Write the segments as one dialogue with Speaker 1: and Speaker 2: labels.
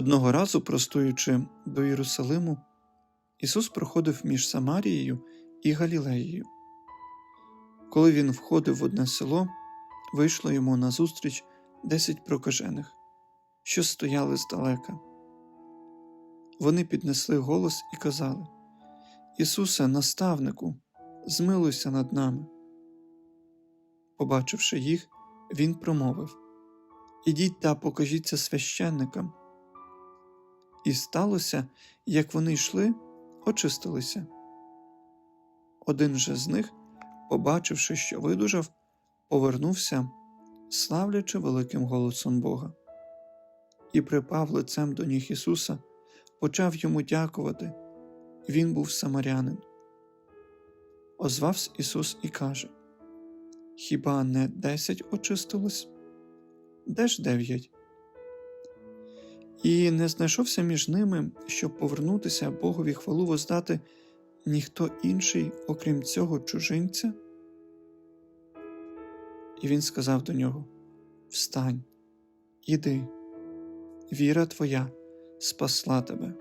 Speaker 1: Одного разу, простуючи до Єрусалиму, Ісус проходив між Самарією і Галілеєю. Коли він входив в одне село, вийшло йому назустріч десять прокажених, що стояли здалека. Вони піднесли голос і казали: Ісусе, наставнику, змилуйся над нами. Побачивши їх, він промовив Ідіть та покажіться священникам. І сталося, як вони йшли, очистилися. Один же з них, побачивши, що видужав, повернувся, славлячи великим голосом Бога, і припав лицем до ніг Ісуса, почав йому дякувати. Він був самарянин. Озвався Ісус і каже Хіба не десять очистилось? Де ж дев'ять? І не знайшовся між ними, щоб повернутися Богові хвалу воздати ніхто інший, окрім цього чужинця? І він сказав до нього: Встань, іди, віра твоя спасла тебе.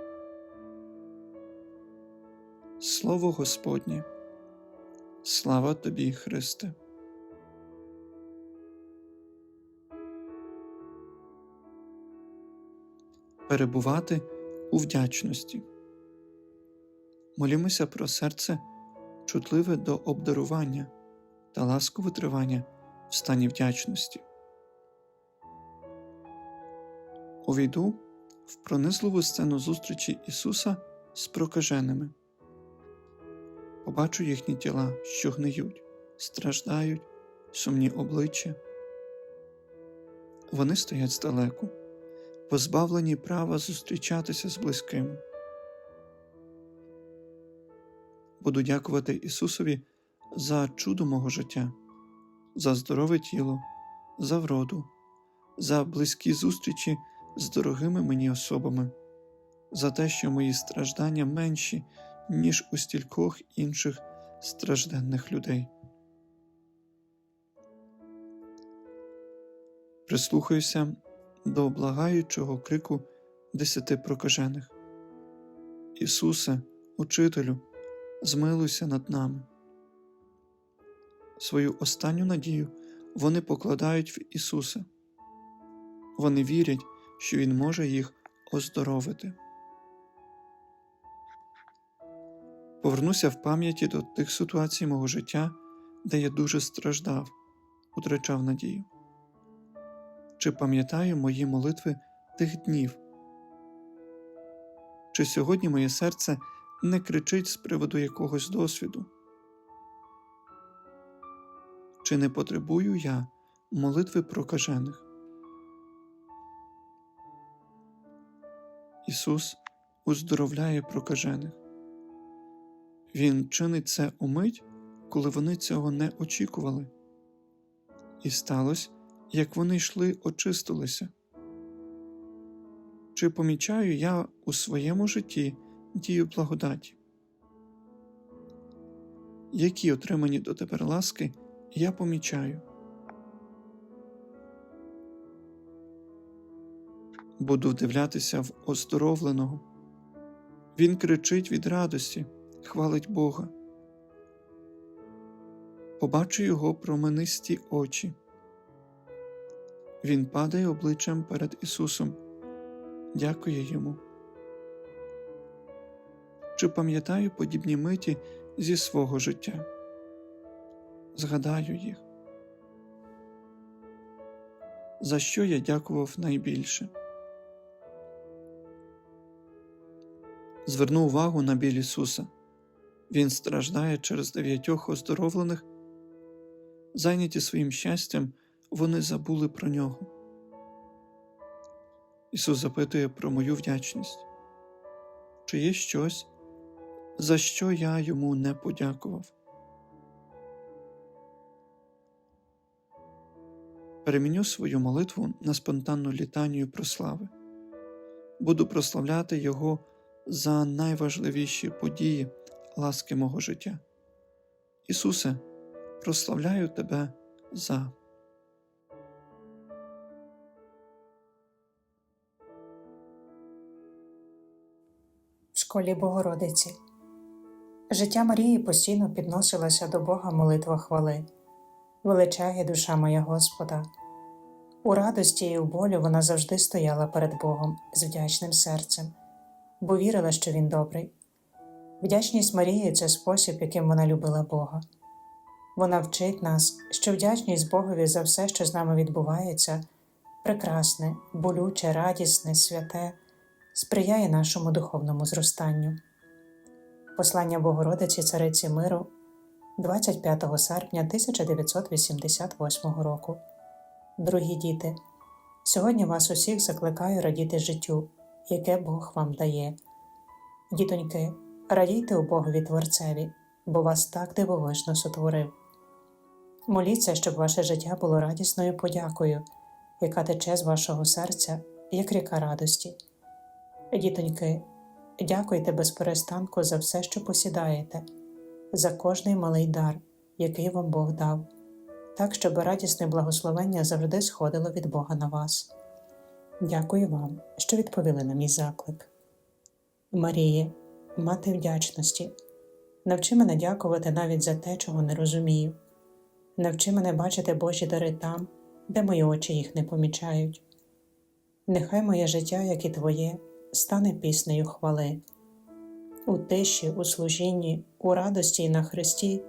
Speaker 1: Слово Господнє, слава тобі, Христе. Перебувати у вдячності. Молімося про серце чутливе до обдарування та ласку витривання в стані вдячності. Увійду в пронизливу сцену зустрічі Ісуса з прокаженими. Побачу їхні тіла, що гниють, страждають, сумні обличчя. Вони стоять здалеку позбавлені права зустрічатися з близькими. Буду дякувати Ісусові за чудо мого життя, за здорове тіло, за вроду, за близькі зустрічі з дорогими мені особами, за те, що мої страждання менші, ніж у стількох інших стражденних людей. Прислухаюся до благаючого крику десяти прокажених. Ісусе, Учителю, змилуйся над нами. Свою останню надію вони покладають в Ісуса. Вони вірять, що Він може їх оздоровити. Повернуся в пам'яті до тих ситуацій мого життя, де я дуже страждав, утрачав надію. Чи пам'ятаю мої молитви тих днів? Чи сьогодні моє серце не кричить з приводу якогось досвіду? Чи не потребую я молитви прокажених? Ісус уздоровляє прокажених. Він чинить це умить, коли вони цього не очікували. І сталося, як вони йшли, очистилися. Чи помічаю я у своєму житті дію благодаті? Які отримані дотепер ласки я помічаю? Буду вдивлятися в оздоровленого. Він кричить від радості, хвалить Бога. Побачу його променисті очі. Він падає обличчям перед Ісусом, дякує йому. чи пам'ятаю подібні миті зі свого життя. Згадаю їх. За що я дякував найбільше. Зверну увагу на біль Ісуса. Він страждає через дев'ятьох оздоровлених. Зайняті своїм щастям, вони забули про нього. Ісус запитує про мою вдячність. Чи є щось, за що я йому не подякував? Переміню свою молитву на спонтанну літанію прослави. Буду прославляти Його за найважливіші події ласки мого життя. Ісусе, прославляю Тебе за.
Speaker 2: Школі Богородиці. Життя Марії постійно підносилося до Бога молитва хвали. Величає душа моя Господа. У радості і у болі вона завжди стояла перед Богом з вдячним серцем, бо вірила, що Він добрий. Вдячність Марії це спосіб, яким вона любила Бога. Вона вчить нас, що вдячність Богові за все, що з нами відбувається, прекрасне, болюче, радісне, святе, сприяє нашому духовному зростанню. Послання Богородиці Цариці Миру 25 серпня 1988 року. Дорогі діти, сьогодні вас усіх закликаю радіти життю, яке Бог вам дає. Дітоньки, радійте у Богові Творцеві, бо вас так дивовижно сотворив. Моліться, щоб ваше життя було радісною подякою, яка тече з вашого серця, як ріка радості. Дітоньки, дякуйте без перестанку за все, що посідаєте, за кожний малий дар, який вам Бог дав, так, щоб радісне благословення завжди сходило від Бога на вас. Дякую вам, що відповіли на мій заклик. Маріє, мати вдячності, навчи мене дякувати навіть за те, чого не розумію. Навчи мене бачити Божі дари там, де мої очі їх не помічають. Нехай моє життя, як і Твоє, стане піснею хвали. У тиші, у служінні, у радості і на Христі,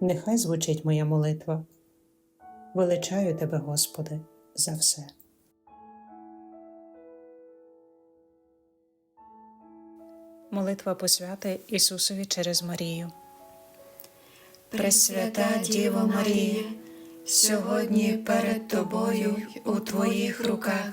Speaker 2: нехай звучить моя молитва. Величаю Тебе, Господи, за все. Молитва посвяти Ісусові через Марію.
Speaker 3: Пресвята Діво Марія, сьогодні перед Тобою у Твоїх руках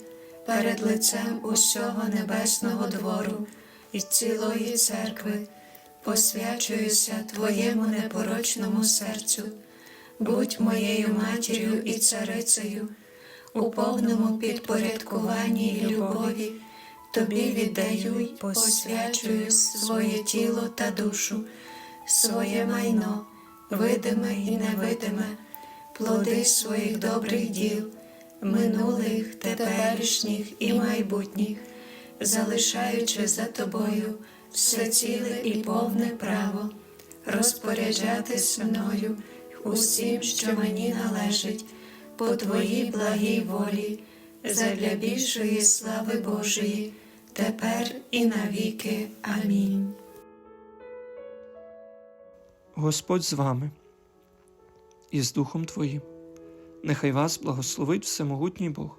Speaker 3: перед лицем усього небесного двору і цілої церкви посвячуюся Твоєму непорочному серцю, будь моєю матір'ю і царицею, у повному підпорядкуванні й любові. Тобі віддаю й посвячую своє тіло та душу, своє майно, видиме і невидиме, плоди своїх добрих діл, минулих, теперішніх і майбутніх, залишаючи за тобою все ціле і повне право, розпоряджатись мною усім, що мені належить, по твоїй благій волі, задля більшої слави Божої, тепер і навіки. Амінь.
Speaker 1: Господь з вами і з Духом Твоїм. Нехай вас благословить Всемогутній Бог,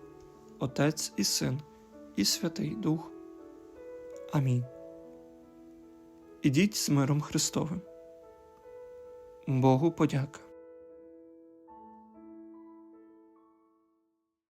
Speaker 1: Отець і Син, і Святий Дух. Амінь. Ідіть з миром Христовим. Богу подяка.